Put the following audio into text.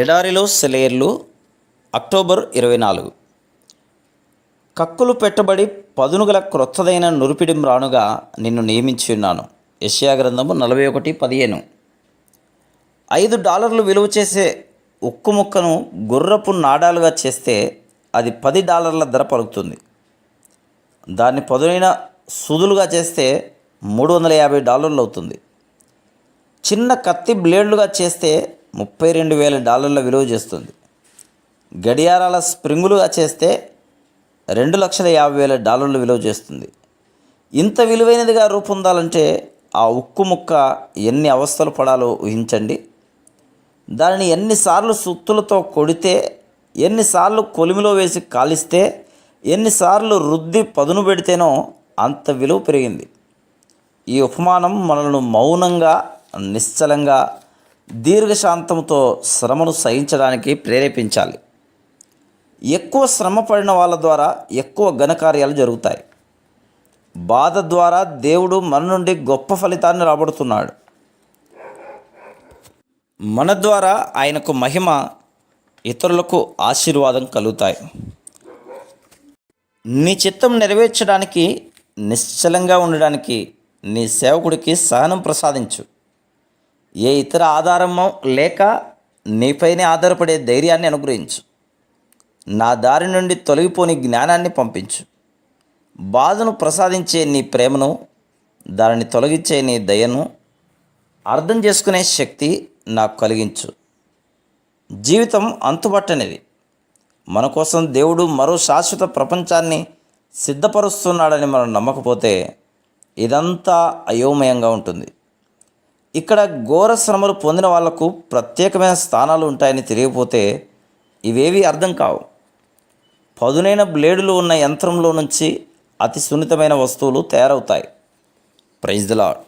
ఎడారిలో సెలేర్లు అక్టోబర్ ఇరవై నాలుగు. కక్కులు పెట్టబడి పదునుగల క్రొత్తదైన నురిపిడి రానుగా నిన్ను నియమించి ఉన్నాను. యష్యా గ్రంథము నలభై ఒకటి పదిహేను. ఐదు డాలర్లు విలువ చేసే ఉక్కు ముక్కను గుర్రపు నాడాలుగా చేస్తే అది పది డాలర్ల ధర పలుకుతుంది. దాన్ని పదునైన సుదులుగా చేస్తే మూడు వందల యాభై డాలర్లు అవుతుంది. చిన్న కత్తి బ్లేడ్లుగా చేస్తే ముప్పై రెండు వేల డాలర్ల విలువ చేస్తుంది. గడియారాల స్ప్రింగులుగా చేస్తే రెండు లక్షల యాభై వేల డాలర్లు విలువ చేస్తుంది. ఇంత విలువైనదిగా రూపొందాలంటే ఆ ఉక్కు ముక్క ఎన్ని అవస్థలు పడాలో ఊహించండి. దానిని ఎన్నిసార్లు సుత్తులతో కొడితే ఎన్నిసార్లు కొలిమిలో వేసి కాలిస్తే ఎన్నిసార్లు రుద్ది పదును పెడితేనో అంత విలువ పెరిగింది. ఈ ఉపమానం మనల్ని మౌనంగా నిశ్చలంగా దీర్ఘశాంతంతో శ్రమను సహించడానికి ప్రేరేపించాలి. ఎక్కువ శ్రమ పడిన వాళ్ళ ద్వారా ఎక్కువ ఘనకార్యాలు జరుగుతాయి. బాధ ద్వారా దేవుడు మన నుండి గొప్ప ఫలితాన్ని రాబడుతున్నాడు. మన ద్వారా ఆయనకు మహిమ ఇతరులకు ఆశీర్వాదం కలుగుతాయి. నీ చిత్తం నెరవేర్చడానికి నిశ్చలంగా ఉండడానికి నీ సేవకుడికి సహనం ప్రసాదించు. ఏ ఇతర ఆధారమో లేక నీపైనే ఆధారపడే ధైర్యాన్ని అనుగ్రహించు. నా దారి నుండి తొలగిపోని జ్ఞానాన్ని పంపించు. బాధను ప్రసాదించే నీ ప్రేమను దానిని తొలగించే నీ దయను అర్థం చేసుకునే శక్తి నాకు కలిగించు. జీవితం అంతుపట్టనిది మన కోసం దేవుడు మరో శాశ్వత ప్రపంచాన్ని సిద్ధపరుస్తున్నాడని మనం నమ్మకపోతే ఇదంతా అయోమయంగా ఉంటుంది. ఇక్కడ ఘోర శ్రమలు పొందిన వాళ్ళకు ప్రత్యేకమైన స్థానాలు ఉంటాయని తెలియకపోతే ఇవేవి అర్థం కావు. పదునైన బ్లేడులు ఉన్న యంత్రంలో నుంచి అతి సున్నితమైన వస్తువులు తయారవుతాయి. Praise the lord